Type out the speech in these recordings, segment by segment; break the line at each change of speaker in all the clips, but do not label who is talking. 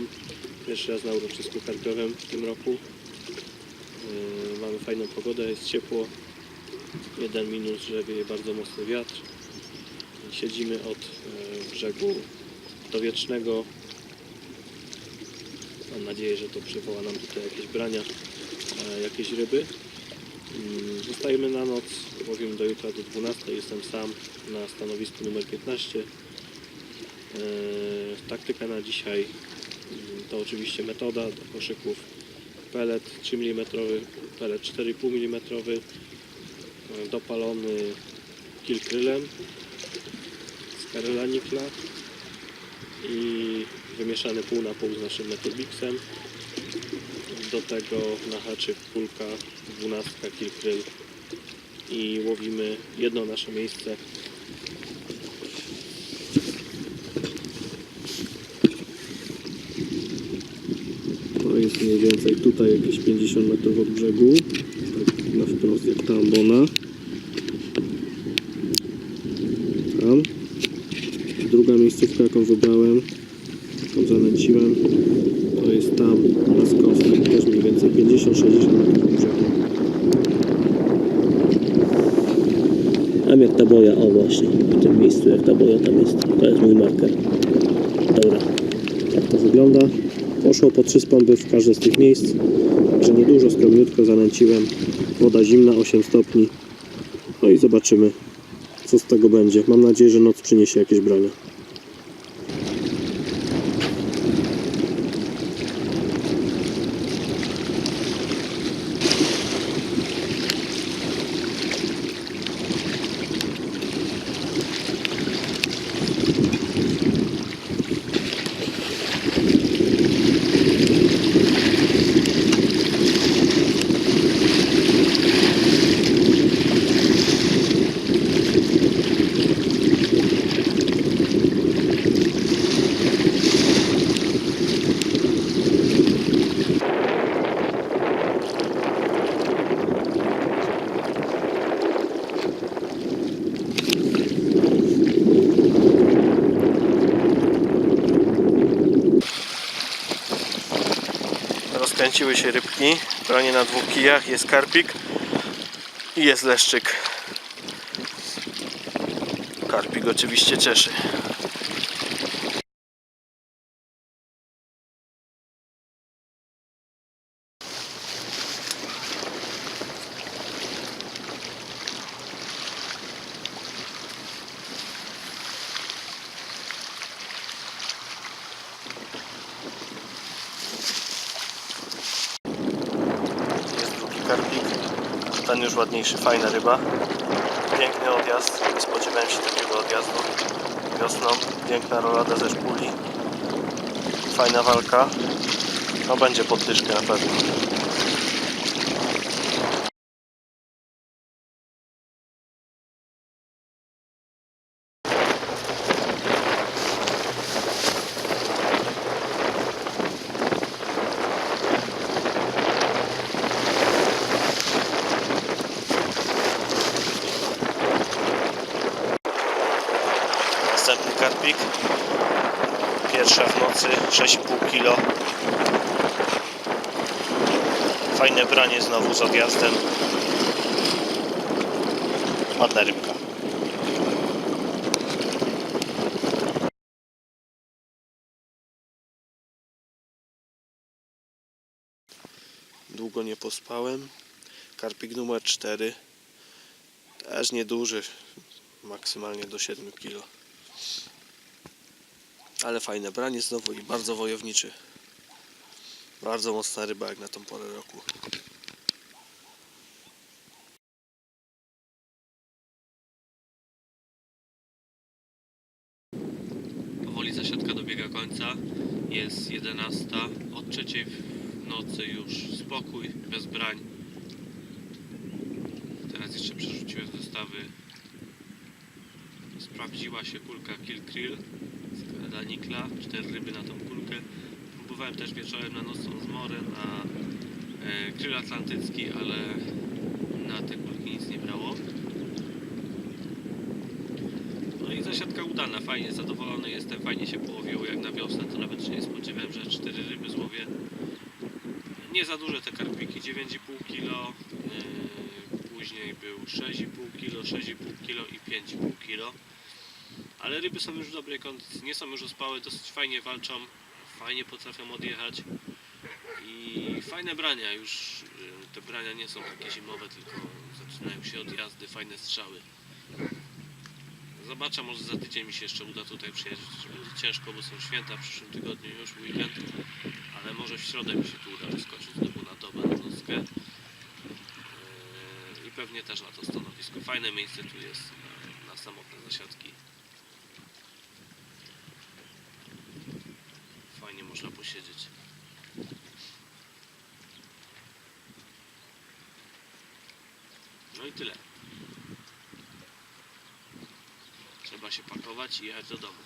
Witam. Pierwszy raz na uroczysku karpiowym w tym roku. Yy, mamy fajną pogodę, jest ciepło. Jeden minus, że wieje bardzo mocny wiatr. Siedzimy od yy, brzegu dowiecznego. Mam nadzieję, że to przywoła nam tutaj jakieś brania, e, jakieś ryby. Mm, Zostajemy na noc, łowimy do jutra do 12. Jestem sam na stanowisku numer 15. E, Taktyka na dzisiaj to oczywiście metoda do koszyków pelet 3 mm, pelet 4,5 mm, dopalony kilkrylem z Karola Nikla i wymieszany pół na pół z naszym Metobixem. Do tego na haczyk kulka 12 kilkryl i łowimy jedno nasze miejsce To jest mniej więcej tutaj jakieś 50 metrów od brzegu. Tak na wprost jak ta ambona. Tam. Druga miejscówka jaką wybrałem, jaką zanęciłem, to jest tam na skosach, też mniej więcej 50-60 metrów od brzegu.
Tam jak ta boja, o właśnie, w tym miejscu jak ta boja tam jest. To jest mój marker. Dobra.
Tak to wygląda. Poszło po trzy spąby w każde z tych miejsc. Także niedużo, skromniutko zanęciłem. Woda zimna, 8 stopni. No i zobaczymy, co z tego będzie. Mam nadzieję, że noc przyniesie jakieś brania. Rozkręciły się rybki. Branie na dwóch kijach. Jest karpik i jest leszczyk. Karpik oczywiście cieszy. Jest drugi karpik. Ten już ładniejszy, fajna ryba. Piękny odjazd. Nie spodziewałem się takiego odjazdu wiosną. Piękna rolada ze szpuli. Fajna walka. No będzie poddyszkę na pewno. Karpik. Pierwsza w nocy, 6,5 kg. Fajne branie znowu z odjazdem. Ładna rybka. Długo nie pospałem. Karpik numer 4. Też nieduży. Maksymalnie do 7 kg. Ale fajne branie znowu i bardzo wojowniczy. Bardzo mocna ryba jak na tą porę roku. Powoli zasiadka dobiega końca. Jest 11. Od trzeciej w nocy już spokój, bez brań. Teraz jeszcze przerzuciłem zestawy. Sprawdziła się kulka Kill Krill dla Nikla, cztery ryby na tą kulkę. Próbowałem też wieczorem na nocną zmorę, na e, grill atlantycki, ale na te kulki nic nie brało. No i zasiadka udana, fajnie, zadowolony jestem, fajnie się połowiło jak na wiosnę, to nawet się nie spodziewałem, że cztery ryby złowię. Nie za duże te karpiki, 9,5 kg, yy, później był 6,5 kg, 6,5 kg i 5,5 kg. Ale ryby są już w dobrej kondycji, nie są już ospałe, dosyć fajnie walczą, fajnie potrafią odjechać i fajne brania, już yy, te brania nie są takie zimowe, tylko zaczynają się od jazdy, fajne strzały. Zobaczę, może za tydzień mi się jeszcze uda tutaj przyjeżdżać. Będzie ciężko, bo są święta w przyszłym tygodniu już weekend, ale może w środę mi się tu uda wyskoczyć znowu na dobę, na nockę. Yy, I pewnie też na to stanowisko. Fajne miejsce tu jest na, na samotne zasiadki. Fajnie można posiedzieć. No i tyle. Trzeba się pakować i jechać do domu.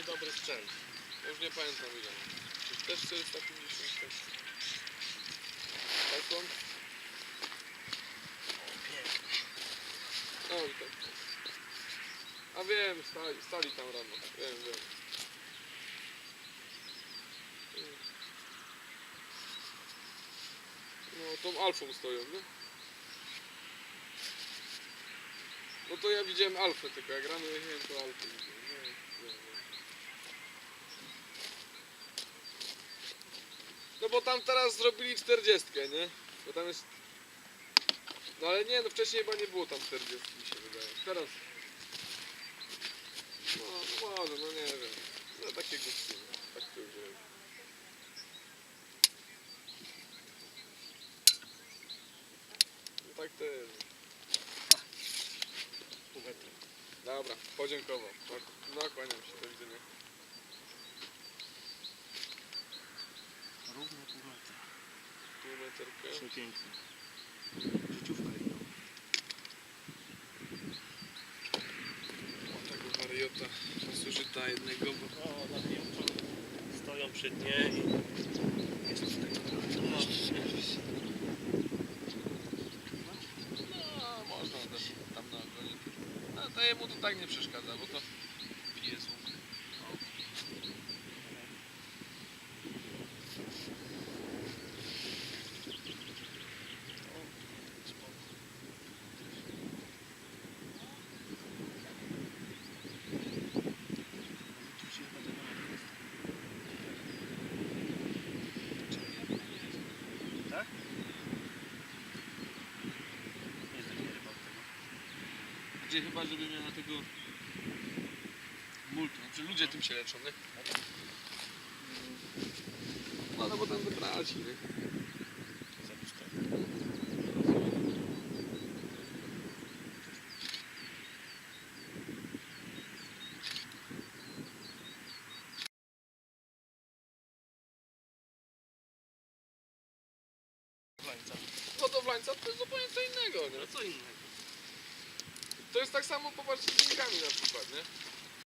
Stary, dobry sprzęt.
Już nie pamiętam ile. Też 450 też? Cyclone? O i tak. A wiem, stali, stali tam rano. Wiem, wiem. No, tą alfą stoją, nie? No to ja widziałem alfę tylko, jak rano jechałem to alfę widziałem. Nie, nie, nie. No bo tam teraz zrobili 40, nie? Bo tam jest... No ale nie, no wcześniej chyba nie było tam 40 mi się wydaje. Teraz... No, no może, no nie wiem. No takie głupki, no. tak to już jest. No tak to jest. Dobra, podziękował. No, no kłaniam się, do widzenia. Meterka.
Przepięknie. Życiówka inna.
O tego wariota zużyta jednego, bo...
O, na dnie stoją przy dnie i jest z tego trochę.
No, no można też tam na ogonie. No to jemu to tak nie przeszkadza, bo to pije z łuku. Bardziej chyba, żeby miała tego multu. Znaczy ludzie tym się leczą, nie? No, no bo tam wytraci, nie? Hodowlańca to jest zupełnie co innego, nie?
No co innego.
To jest tak samo, popatrzcie z linkami na przykład, nie?